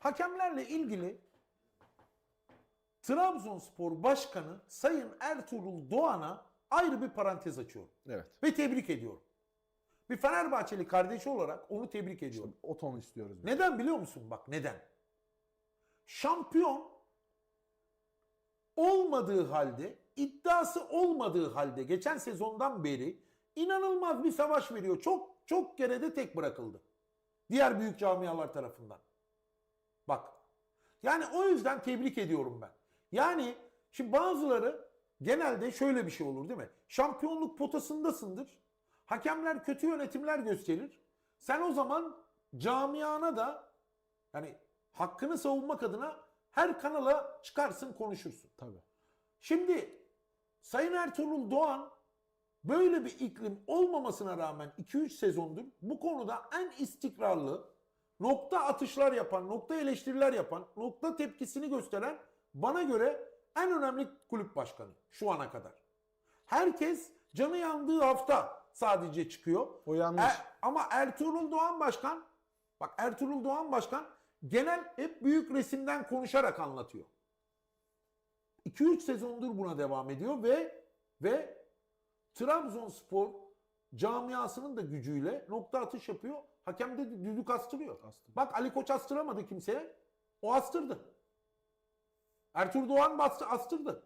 Hakemlerle ilgili Trabzonspor Başkanı Sayın Ertuğrul Doğan'a ayrı bir parantez açıyorum. Evet. Ve tebrik ediyorum. Bir Fenerbahçeli kardeşi olarak onu tebrik ediyorum. O tonu istiyoruz biz. Neden biliyor musun? Bak neden? Şampiyon olmadığı halde, iddiası olmadığı halde geçen sezondan beri inanılmaz bir savaş veriyor. Çok çok kere de tek bırakıldı. Diğer büyük camialar tarafından. Bak. Yani o yüzden tebrik ediyorum ben. Yani şimdi bazıları genelde şöyle bir şey olur değil mi? Şampiyonluk potasındasındır. Hakemler kötü yönetimler gösterir. Sen o zaman camiana da yani hakkını savunmak adına her kanala çıkarsın konuşursun. Tabii. Şimdi Sayın Ertuğrul Doğan böyle bir iklim olmamasına rağmen 2-3 sezondur bu konuda en istikrarlı, nokta atışlar yapan, nokta eleştiriler yapan, nokta tepkisini gösteren bana göre en önemli kulüp başkanı şu ana kadar. Herkes canı yandığı hafta sadece çıkıyor. O yanlış. E- ama Ertuğrul Doğan Başkan, bak Ertuğrul Doğan Başkan genel hep büyük resimden konuşarak anlatıyor. 2-3 sezondur buna devam ediyor ve ve Trabzonspor camiasının da gücüyle nokta atış yapıyor. Hakem de düdük astırıyor. Astırdı. Bak Ali Koç astıramadı kimseye. O astırdı. Ertuğrul Doğan bastı, astırdı.